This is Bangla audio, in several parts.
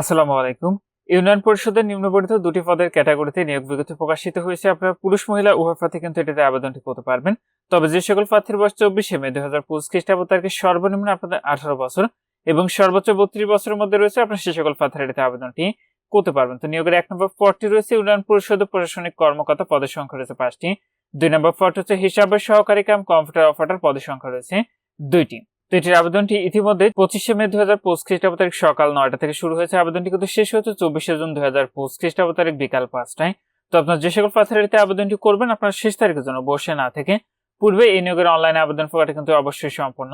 আসসালামু আলাইকুম। ইউনিয়ন পরিষদের নিম্নবর্ণিত দুটি পদের ক্যাটাগরিতে নিয়োগ বিজ্ঞপ্তি প্রকাশিত হয়েছে। আপনারা পুরুষ, মহিলা, উভয় প্রার্থী কিন্তু এটাতে আবেদনটি করতে পারবেন। তবে যে সকল প্রার্থীর বয়স চব্বিশে মে দুই হাজার পঁচিশ খ্রিস্টাব্দ তারিখে সর্বনিম্ন আপনাদের আঠারো বছর এবং সর্বোচ্চ বত্রিশ বছরের মধ্যে রয়েছে, আপনার সে সকল প্রার্থীরা এটাতে আবেদনটি করতে পারবেন। তো নিয়োগের এক নম্বর পদটি রয়েছে ইউনিয়ন পরিষদ প্রশাসনিক কর্মকর্তা পদের সংখ্যা রয়েছে পাঁচটি। দুই নম্বর পদ হচ্ছে হিসাবের সহকারী কাম কম্পিউটার অপারেটর পদের সংখ্যা রয়েছে দুইটি। তো এটির আবেদনটি ইতিমধ্যে পঁচিশে মে দুই হাজার পঁচিশ খ্রিস্টাব্দ তারিখ সকাল নয়টা থেকে শুরু হয়েছে। আবেদনটি কিন্তু শেষ হয়েছে চব্বিশে জুন দুই হাজার পঁচিশ খ্রিস্টাব্দ তারিখ বিকাল পাঁচটায়। তো আপনার যে সকল প্রার্থীরা আবেদনটি করবেন, আপনার শেষ তারিখের জন্য বসে না থেকে পূর্বে এই নিয়োগের অনলাইনে আবেদন প্রক্রিয়াটি কিন্তু অবশ্যই সম্পন্ন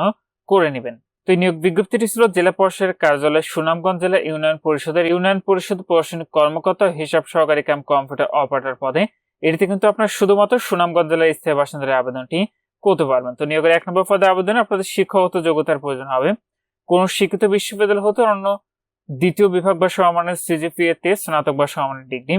করে নেবেন। তো এই নিয়োগ বিজ্ঞপ্তিটি ছিল জেলা পরিষদের কার্যালয়, সুনামগঞ্জ জেলা ইউনিয়ন পরিষদের। ইউনিয়ন পরিষদ প্রশাসনিক কর্মকর্তা হিসাব সহকারী কাম কম্পিউটার অপারেটর পদে। এটিতে কিন্তু আপনার শুধুমাত্র সুনামগঞ্জ জেলার স্থায়ী বাসিন্দারা আবেদনটি করতে পারবেন। তো নিয়োগের এক নম্বর পদে আবেদনে আপনাদের শিক্ষাগত যোগ্যতার প্রয়োজন হবে। কোন শিক্ষিত বিশ্ববিদ্যালয় হতে অন্য দ্বিতীয় বিভাগ বা সমমানের সিজিপিএ তে স্নাতক বা সমমানের ডিগ্রি।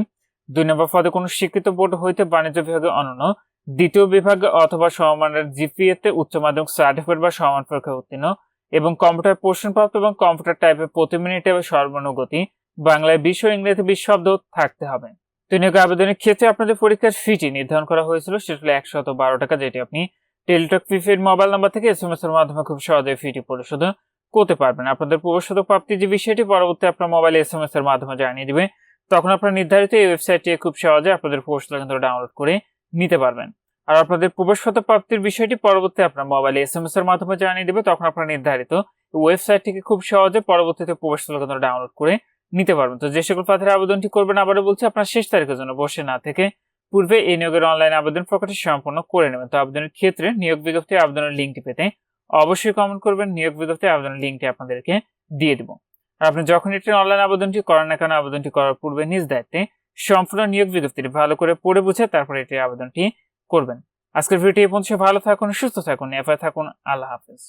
দুই নম্বর পদে কোনো শিক্ষিত বোর্ড হইতে বাণিজ্য বিভাগে অনন্য। দ্বিতীয় বিভাগ অথবা সমমানের জিপিএ তে উচ্চ মাধ্যমিক সার্টিফিকেট বা সমান পরীক্ষায় উত্তীর্ণ। এবং কম্পিউটার পোর্শনপ্রাপ্ত এবং কম্পিউটার টাইপে প্রতি মিনিটে সর্বানুগতি। বাংলায় বিশ ও ইংরেজিতে বিশ শব্দ থাকতে হবে। তো নিয়োগ আবেদনের ক্ষেত্রে আপনাদের পরীক্ষার ফিটি নির্ধারণ করা হয়েছিল সেটা হলো একশত বারো টাকা, যেটি আপনি টেলিটক প্রিপেড মোবাইল নাম্বার থেকে এস এম এস এর মাধ্যমে খুব সহজে ফিটি পরিশোধ করতে পারবেন। আপনাদের প্রবেশত প্রাপ্তি যে বিষয়টি, পরবর্তী আপনার মোবাইলে এস এম এস এর মাধ্যমে জানিয়ে দিবে। তখন আপনার নির্ধারিত এই ওয়েবসাইটটি খুব সহজে আপনাদের প্রবেশতা কিন্তু ডাউনলোড করে নিতে পারবেন। আর আপনাদের প্রবেশগত প্রাপ্তির বিষয়টি, পরবর্তী আপনার মোবাইলে এস এম এস এর মাধ্যমে জানিয়ে দিবে, তখন আপনার নির্ধারিত ওয়েবসাইটটিকে খুব সহজে পরবর্তীতে প্রবেশতা কিন্তু ডাউনলোড করে নিতে পারবেন। তো যে সকল প্রার্থীরা আবেদনটি করবেন, আবারও বলছি, আপনার শেষ তারিখের জন্য, বসে না থেকে পূর্বে এই নিয়োগের অনলাইন আবেদন প্রকাশটি সম্পন্ন করে নেবেন। তো আবেদনের ক্ষেত্রে নিয়োগ বিজ্ঞপ্তি আবেদনের লিঙ্কটি পেতে অবশ্যই কমেন্ট করবেন। নিয়োগ বিজ্ঞপ্তি আবেদনের লিঙ্কটি আপনাদেরকে দিয়ে দেবো। আর আপনি যখন এটি অনলাইন আবেদনটি করেন না কেন, আবেদনটি করার পূর্বে নিজ দায়িত্বে সম্পূর্ণ নিয়োগ বিজ্ঞপ্তিটি ভালো করে পড়ে বুঝে তারপরে এটি আবেদনটি করবেন। আজকের ভিডিওটি এই পর্যন্ত। ভালো থাকুন, সুস্থ থাকুন এফআই থাকুন। আল্লাহ হাফেজ।